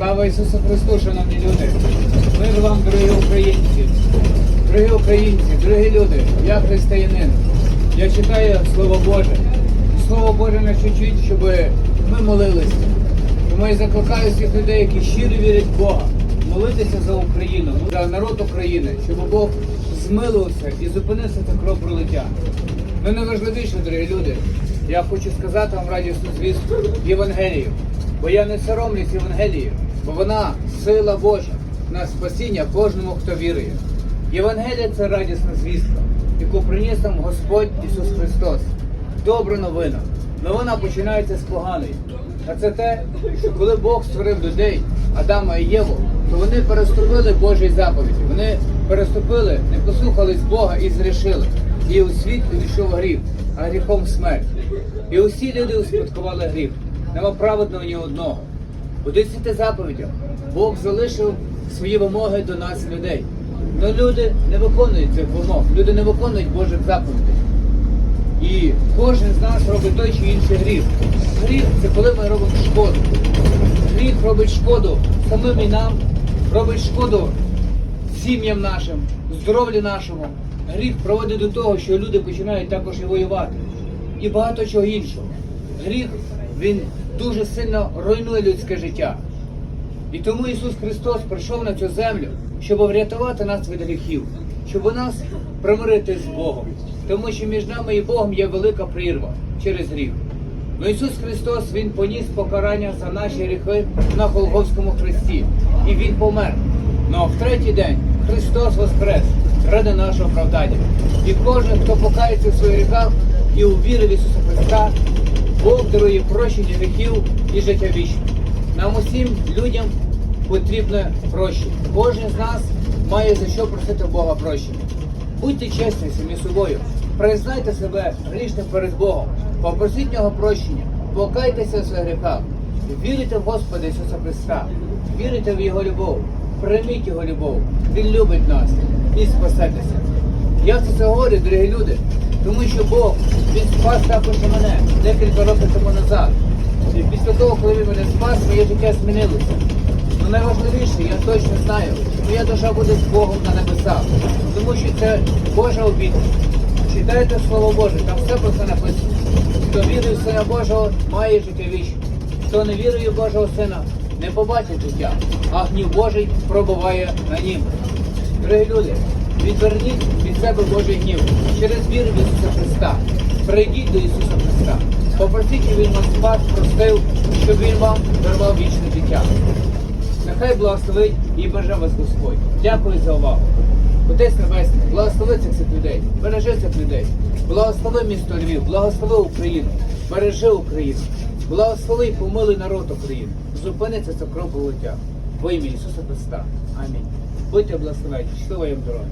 Слава Ісусу Христу, шановні люди! Мир вам, дорогі українці! Дорогі українці, дорогі люди, я християнин. Я читаю Слово Боже. Слово Боже нас вчить, щоб ми молилися. Тому я закликаю всіх людей, які щиро вірять в Бога, молитися за Україну, за народ України, щоб Бог змилився і зупинився це кровопролиття. Ну найважливіше, дорогі люди, я хочу сказати вам радісну звістку Євангелію. Бо я не соромлюсь Євангелії, бо вона сила Божа на спасіння кожному, хто вірує. Євангелія це радісна звістка, яку приніс нам Господь Ісус Христос. Добра новина. Новина починається з поганої. А це те, що коли Бог створив людей, Адама і Єву, то вони переступили Божі заповіді. Вони переступили, не послухались Бога і зрішили. І у світ увійшов гріх, а гріхом смерть. І усі люди успадкували гріх. Нема праведного ні одного. У десяти заповідях Бог залишив свої вимоги до нас, людей. Але люди не виконують цих вимог, люди не виконують Божих заповідей. І кожен з нас робить той чи інший гріх. Гріх це коли ми робимо шкоду. Гріх робить шкоду самим і нам, робить шкоду сім'ям нашим, здоров'ю нашому. Гріх проводить до того, що люди починають також і воювати. І багато чого іншого. Гріх він дуже сильно руйнує людське життя. І тому Ісус Христос прийшов на цю землю, щоб врятувати нас від гріхів, щоб нас примирити з Богом. Тому що між нами і Богом є велика прірва через гріх. Ну Ісус Христос Він поніс покарання за наші гріхи на Голговському хресті. І Він помер. Ну а в третій день Христос воскрес ради нашого оправдання. І кожен, хто покається в своїх гріхах і увірив Ісуса Христа, Бог дарує прощення гріхів і життя вічне. Нам усім людям потрібне прощення. Кожен з нас має за що просити Бога прощення. Будьте чесні самі собою, признайте себе грішним перед Богом, попросіть нього прощення, покайтеся в своїх гріхах, вірите в Господа Ісуса Христа, вірите в Його любов, прийміть Його любов, Він любить нас і спасетеся. Я це говорю, дорогі люди, тому що Бог він спас також мене декілька років тому назад. І після того, коли він мене спас, моє життя змінилося. Ну найважливіше, я точно знаю, що моя душа буде з Богом на небесах, тому що це Божа обітниця. Читайте Слово Боже, там все про це написано. Хто вірує в Сина Божого, має життя вічне. Хто не вірує в Божого Сина, не побачить життя, а гнів Божий пробуває на нім. Дорогі люди, відверніть від себе Божий гнів через віру в Ісуса Христа. Прийдіть до Ісуса Христа. Попросіть, щоб Він вас спас, простив, щоб Він вам дарував вічне життя. Нехай благословить і бажа вас Господь. Дякую за увагу. Отець Небесний, благослови цих людей, бережи цих людей, благослови місто Львів, благослови Україну, бережи Україну, благослови і помилуй народ України. Зупини це кров Во ім'я Ісуса Христа. Амінь. Будьте благословені, щасливої їм дороги.